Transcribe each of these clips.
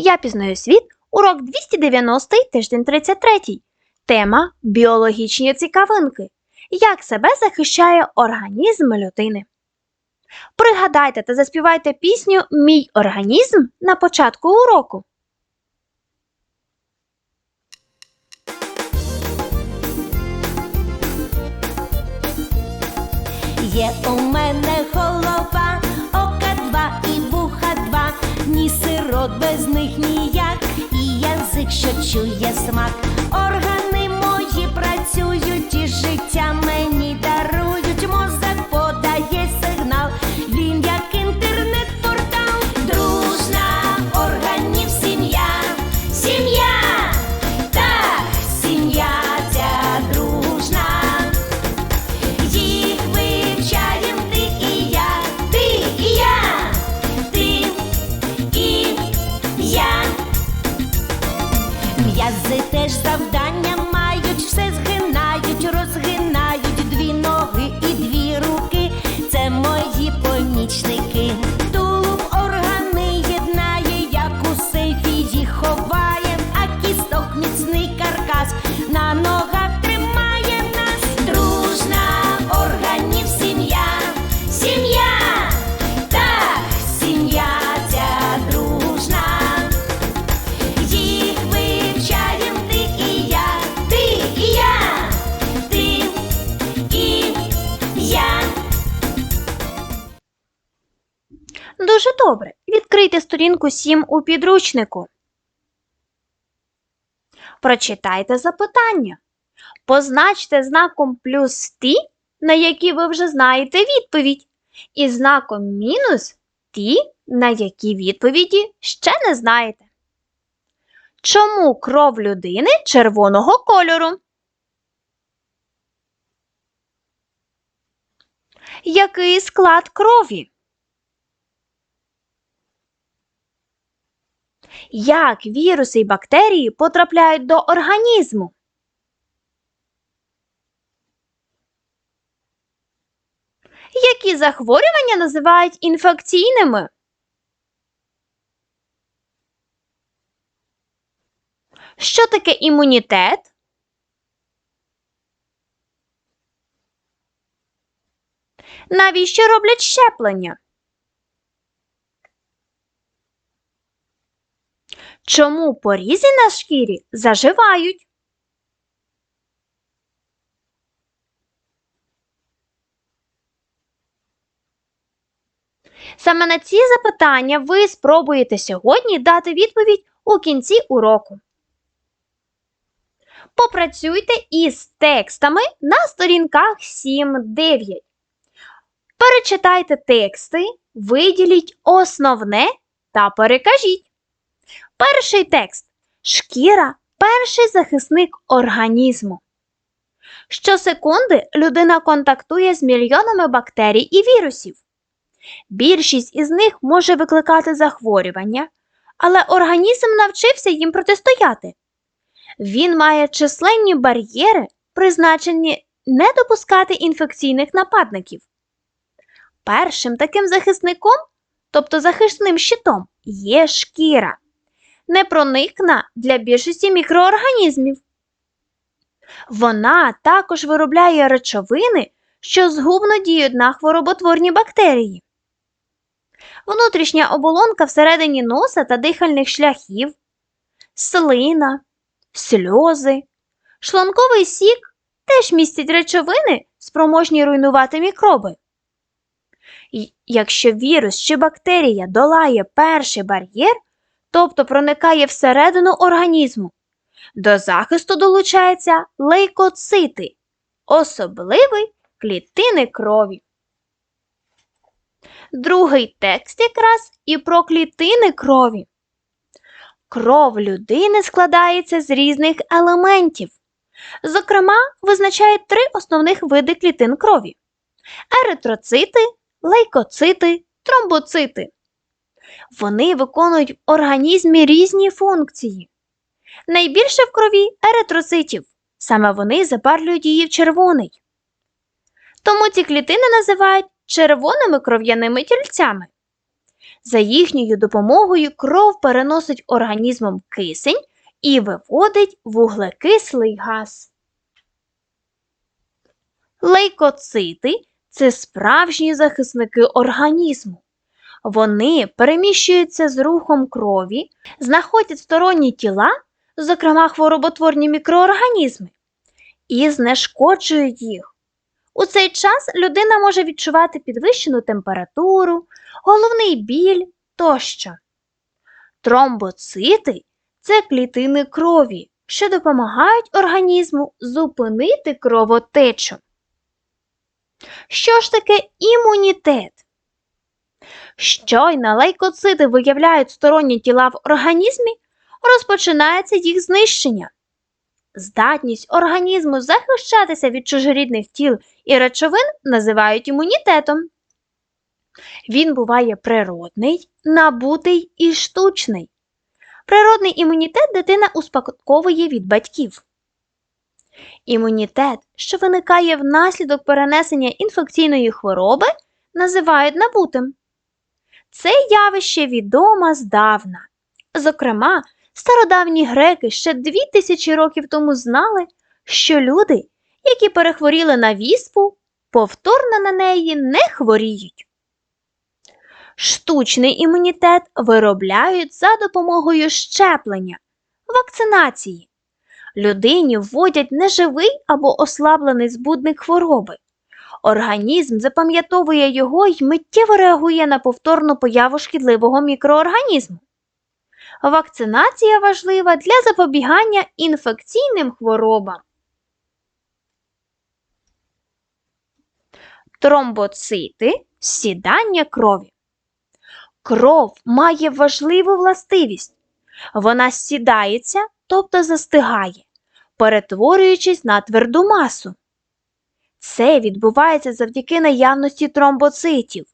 Я пізнаю світ, урок 290, тиждень 33. Тема біологічні цікавинки. Як себе захищає організм людини? Пригадайте та заспівайте пісню Мій організм на початку уроку. Є у мене них ніяк, і язик, що чує смак. Органи Дуже добре. Відкрийте сторінку 7 у підручнику. Прочитайте запитання. Позначте знаком плюс ті, на які ви вже знаєте відповідь, і знаком мінус ті, на які відповіді ще не знаєте. Чому кров людини червоного кольору? Який склад крові? Як віруси і бактерії потрапляють до організму? Які захворювання називають інфекційними? Що таке імунітет? Навіщо роблять щеплення? Чому порізи на шкірі заживають? Саме на ці запитання ви спробуєте сьогодні дати відповідь у кінці уроку. Попрацюйте із текстами на сторінках 7-9. Перечитайте тексти, виділіть основне та перекажіть. Перший текст. Шкіра перший захисник організму. Щосекунди людина контактує з мільйонами бактерій і вірусів. Більшість із них може викликати захворювання, але організм навчився їм протистояти. Він має численні бар'єри, призначені не допускати інфекційних нападників. Першим таким захисником, тобто захисним щитом, є шкіра непроникна для більшості мікроорганізмів. Вона також виробляє речовини, що згубно діють на хвороботворні бактерії. Внутрішня оболонка всередині носа та дихальних шляхів, слина, сльози, шлунковий сік теж містять речовини, спроможні руйнувати мікроби. І Якщо вірус чи бактерія долає перший бар'єр, тобто проникає всередину організму. До захисту долучаються лейкоцити, особливий клітини крові. Другий текст якраз і про клітини крові. Кров людини складається з різних елементів. Зокрема, визначають три основних види клітин крові: еритроцити, лейкоцити, тромбоцити. Вони виконують в організмі різні функції. Найбільше в крові еритроцитів. Саме вони забарвлюють її в червоний. Тому ці клітини називають червоними кров'яними тільцями. За їхньою допомогою кров переносить організмом кисень і виводить вуглекислий газ. Лейкоцити це справжні захисники організму. Вони переміщуються з рухом крові, знаходять сторонні тіла, зокрема хвороботворні мікроорганізми, і знешкоджують їх. У цей час людина може відчувати підвищену температуру, головний біль тощо. Тромбоцити це клітини крові, що допомагають організму зупинити кровотечу. Що ж таке імунітет? Щойно лейкоцити виявляють сторонні тіла в організмі, розпочинається їх знищення. Здатність організму захищатися від чужорідних тіл і речовин називають імунітетом. Він буває природний, набутий і штучний. Природний імунітет дитина успадковує від батьків. Імунітет, що виникає внаслідок перенесення інфекційної хвороби, називають набутим. Це явище відомо здавна. Зокрема, стародавні греки ще дві тисячі років тому знали, що люди, які перехворіли на віспу, повторно на неї не хворіють. Штучний імунітет виробляють за допомогою щеплення, вакцинації. Людині вводять неживий або ослаблений збудник хвороби. Організм запам'ятовує його і миттєво реагує на повторну появу шкідливого мікроорганізму. Вакцинація важлива для запобігання інфекційним хворобам. Тромбоцити сідання крові. Кров має важливу властивість. Вона сідається, тобто застигає, перетворюючись на тверду масу. Це відбувається завдяки наявності тромбоцитів.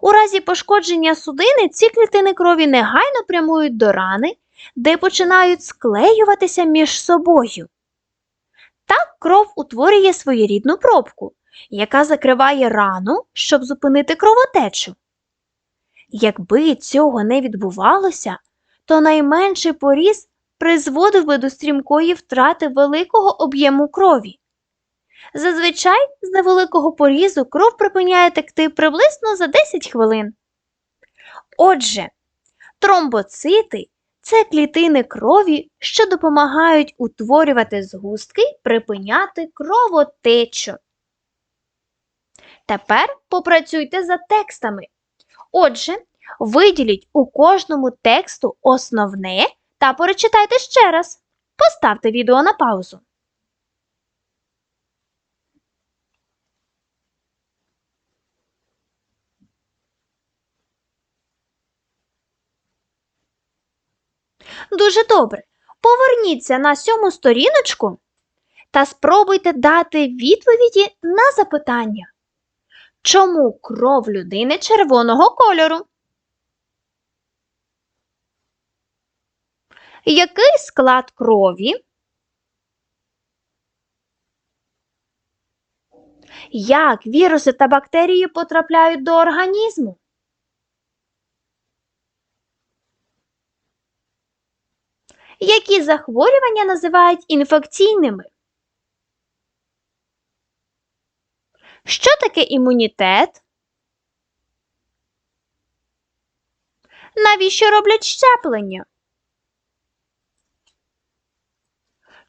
У разі пошкодження судини ці клітини крові негайно прямують до рани, де починають склеюватися між собою. Так кров утворює своєрідну пробку, яка закриває рану, щоб зупинити кровотечу. Якби цього не відбувалося, то найменший поріз призводив би до стрімкої втрати великого об'єму крові. Зазвичай з невеликого порізу кров припиняє текти приблизно за 10 хвилин. Отже, тромбоцити це клітини крові, що допомагають утворювати згустки й припиняти кровотечу. Тепер попрацюйте за текстами. Отже, виділіть у кожному тексту основне та перечитайте ще раз. Поставте відео на паузу. Дуже добре. Поверніться на сьому сторіночку та спробуйте дати відповіді на запитання. Чому кров людини червоного кольору? Який склад крові? Як віруси та бактерії потрапляють до організму? Які захворювання називають інфекційними? Що таке імунітет? Навіщо роблять щеплення?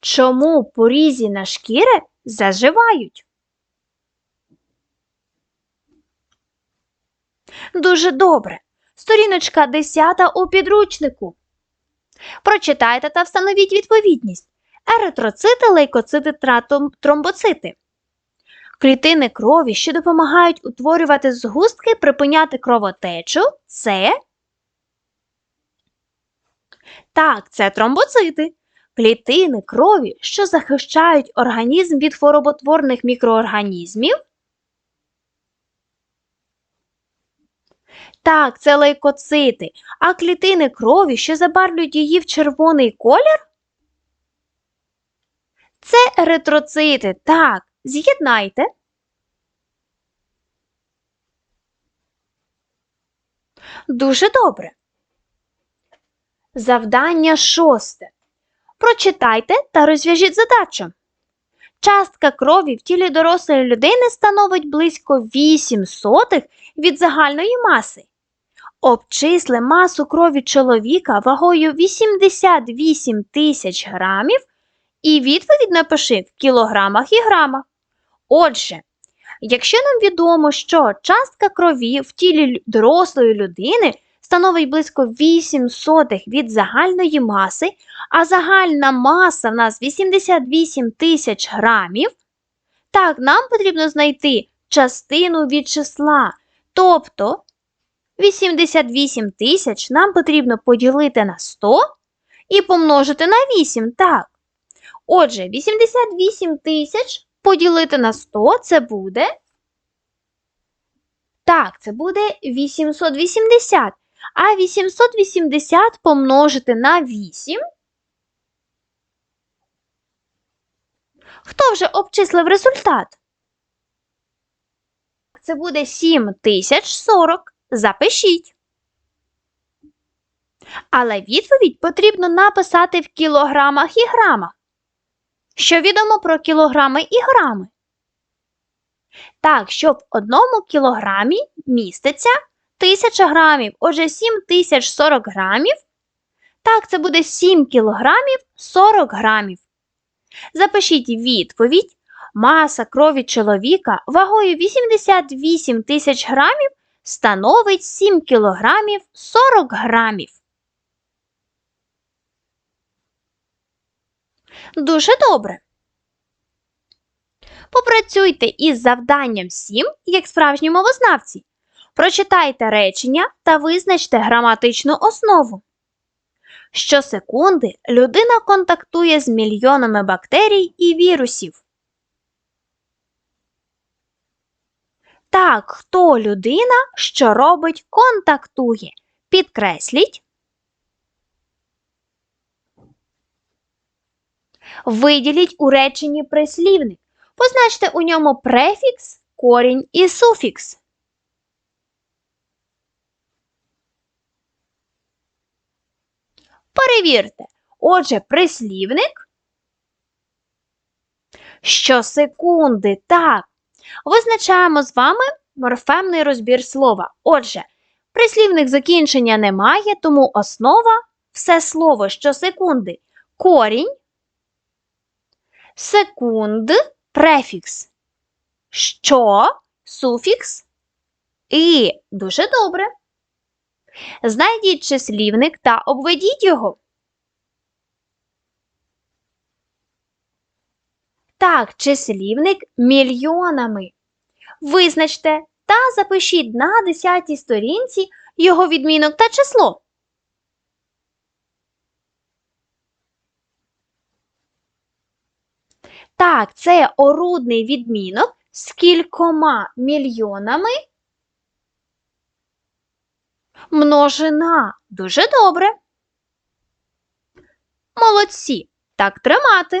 Чому порізі на шкіри заживають? Дуже добре. Сторіночка 10 у підручнику. Прочитайте та встановіть відповідність. Еритроцити, лейкоцити та тромбоцити. Клітини крові, що допомагають утворювати згустки, припиняти кровотечу, це. Так, це тромбоцити. Клітини крові, що захищають організм від хвороботворних мікроорганізмів. Так, це лейкоцити. А клітини крові, що забарвлюють її в червоний колір? Це еритроцити. Так, з'єднайте. Дуже добре. Завдання шосте. Прочитайте та розв'яжіть задачу. Частка крові в тілі дорослої людини становить близько 8 сотих від загальної маси. Обчисли масу крові чоловіка вагою 88 тисяч грамів і відповідь напиши в кілограмах і грамах. Отже, якщо нам відомо, що частка крові в тілі дорослої людини становить близько 8 сотих від загальної маси, а загальна маса в нас 88 тисяч грамів, так, нам потрібно знайти частину від числа. Тобто 88 тисяч нам потрібно поділити на 100 і помножити на 8, так. Отже, 88 тисяч поділити на 100 це буде. Так, це буде 880. А 880 помножити на 8. Хто вже обчислив результат? Це буде 7040. Запишіть. Але відповідь потрібно написати в кілограмах і грамах. Що відомо про кілограми і грами? Так, що в одному кілограмі міститься 1000 грамів, отже 7040 грамів. Так, це буде 7 кілограмів 40 грамів. Запишіть відповідь. Маса крові чоловіка вагою 88 тисяч грамів становить 7 кілограмів 40 грамів. Дуже добре. Попрацюйте із завданням 7, як справжні мовознавці. Прочитайте речення та визначте граматичну основу. Щосекунди людина контактує з мільйонами бактерій і вірусів. Так, хто людина, що робить, контактує. Підкресліть. Виділіть у реченні прислівник. Позначте у ньому префікс, корінь і суфікс. Перевірте. Отже, прислівник. Щосекунди, так. Визначаємо з вами морфемний розбір слова. Отже, прислівник закінчення немає, тому основа все слово щосекунди. Корінь, секунд, префікс. Що, суфікс і дуже добре. Знайдіть числівник та обведіть його. Так, числівник мільйонами. Визначте та запишіть на 10 сторінці його відмінок та число. Так, це орудний відмінок з кількома мільйонами. Множина. Дуже добре. Молодці. Так тримати.